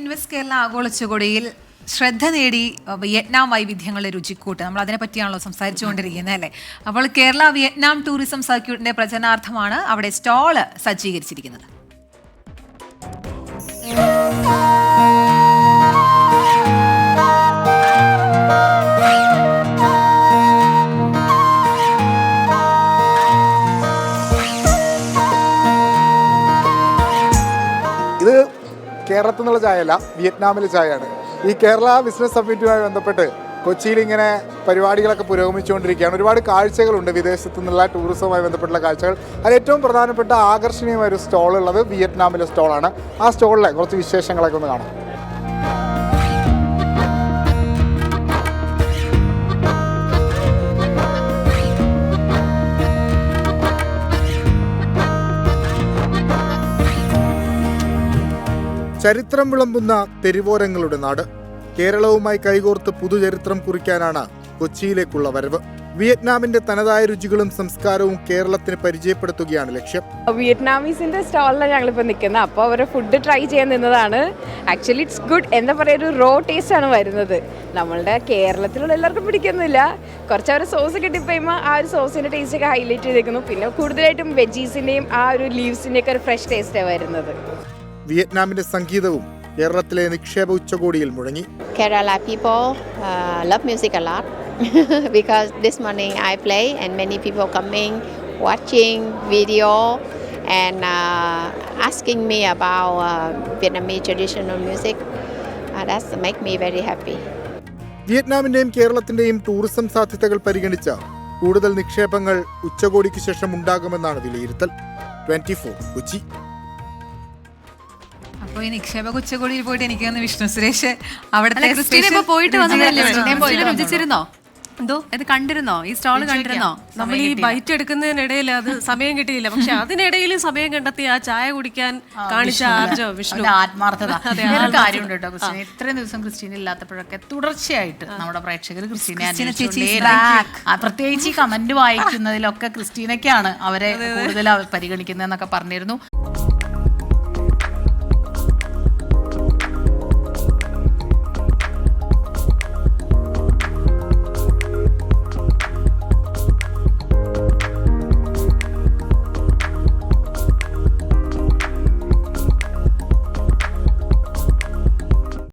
Invest Kerala ആഗോള ഉച്ചകോടിയിൽ ശ്രദ്ധ നേടി വിയറ്റ്നാം വൈവിധ്യങ്ങളുടെ രുചിക്കൂട്ട്. നമ്മൾ അതിനെ പറ്റിയാണല്ലോ സംസാരിച്ചുകൊണ്ടിരിക്കുന്നത് അല്ലേ? അപ്പോൾ കേരള വിയറ്റ്നാം ടൂറിസം സർക്യൂട്ടിന്റെ പ്രചരണാർത്ഥമാണ് അവിടെ സ്റ്റാൾ സജ്ജീകരിച്ചിരിക്കുന്നത്. ഇത് കേരളത്തിൽ നിന്നുള്ള ചായയല്ല വിയറ്റ്നാമിലെ ചായയാണ്. ഈ കേരള ബിസിനസ് സബ്മിറ്റുമായി ബന്ധപ്പെട്ട് കൊച്ചിയിൽ ഇങ്ങനെ പരിപാടികളൊക്കെ പുരോഗമിച്ചുകൊണ്ടിരിക്കുകയാണ്. ഒരുപാട് കാഴ്ചകളുണ്ട് വിദേശത്തു നിന്നുള്ള ടൂറിസവുമായി ബന്ധപ്പെട്ടുള്ള കാഴ്ചകൾ. അതിൽ ഏറ്റവും പ്രധാനപ്പെട്ട ആകർഷണീയമായ ഒരു സ്റ്റോൾ ഉള്ളത് വിയറ്റ്നാമിലെ സ്റ്റോളാണ് ആ സ്റ്റോളിലെ കുറച്ച് വിശേഷങ്ങളൊക്കെ ഒന്ന് കാണാം. ചരിത്രം വിളമ്പുന്ന തെരുവോരങ്ങളുടെ നാട്. കേരളവുമായി കൈകോർത്ത് പുതുചരിത്രം കുറിക്കാനാണ് കൊച്ചിയിലേക്കുള്ള വരവ്. വിയറ്റ്നാമിന്റെ തനതായ രുചികളും സംസ്കാരവും കേരളത്തിന് പരിചയപ്പെടുത്തുകയാണ് ലക്ഷ്യം. വിയറ്റ്നാമീസിന്റെ സ്റ്റാളിലാണ് ഞങ്ങളിപ്പോൾ നിൽക്കുന്നത്. അപ്പോൾ അവരെ ഫുഡ് ട്രൈ ചെയ്യാൻ നിന്നതാണ്. ആക്ച്വലി ഇറ്റ്സ് ഗുഡ് എന്താ പറയുക ഒരു റോ ടേസ്റ്റ് ആണ് വരുന്നത്. നമ്മളുടെ കേരളത്തിലുള്ള എല്ലാവർക്കും പിടിക്കുന്നില്ല കുറച്ച് അവരുടെ സോസ് കിട്ടിപ്പോയുമ്പോൾ ആ ഒരു സോസിന്റെ ടേസ്റ്റ് ഒക്കെ ഹൈലൈറ്റ് ചെയ്തേക്കുന്നു. പിന്നെ കൂടുതലായിട്ടും വെജീസിന്റെയും ആ ഒരു ലീവ്സിന്റെ ഒക്കെ ഒരു ഫ്രഷ് ടേസ്റ്റാണ് വരുന്നത്. വിയറ്റ്നാമിന്റെ സംഗീതവും കേരളത്തിലെ നിക്ഷേപ ഉച്ചകോടിയിൽ മുഴങ്ങി Kerala people uh, love music a lot because this morning I play and many people coming, watching video and uh, asking me about uh, Vietnamese traditional music. Uh, that's make me very happy. വിയറ്റ്നാമിന്റെയും കേരളത്തിന്റെയും tourism സാധ്യതകൾ പരിഗണിച്ച കൂടുതൽ നിക്ഷേപങ്ങൾ ഉച്ചകോടിക്ക് ശേഷം ഉണ്ടാകുമെന്നാണ് വിലയിരുത്തൽ ട്വന്റി ഫോർ കൊച്ചി അപ്പോൾ ഈ നിക്ഷേപ ഉച്ചകോടിയിൽ പോയിട്ട് എനിക്ക് തന്നെ വിഷ്ണു സുരേഷ് അവിടെ പോയിട്ട് വന്നതല്ലേ? രുചിച്ചിരുന്നോ എന്തോ? ഇത് കണ്ടിരുന്നോ? ഈ സ്റ്റാൾ കണ്ടിരുന്നോ? നമ്മൾ ഈ ബൈറ്റ് എടുക്കുന്നതിനിടയിൽ അത് സമയം കിട്ടിയില്ല. പക്ഷെ അതിനിടയിൽ സമയം കണ്ടെത്തി ആ ചായ കുടിക്കാൻ കാണിച്ച ആർജോ വിഷ്ണു. ആത്മാർത്ഥത. കാര്യമുണ്ട് കേട്ടോ ക്രിസ്റ്റീന ഇത്രയും ദിവസം ക്രിസ്റ്റീന ഇല്ലാത്തപ്പോഴൊക്കെ തുടർച്ചയായിട്ട് നമ്മുടെ പ്രേക്ഷകർ ക്രിസ്റ്റീനെ. പ്രത്യേകിച്ച് ഈ കമന്റ് വായിക്കുന്നതിലൊക്കെ ക്രിസ്റ്റീനയ്ക്കാണ് അവരെ കൂടുതൽ പരിഗണിക്കുന്നതെന്നൊക്കെ പറഞ്ഞിരുന്നു.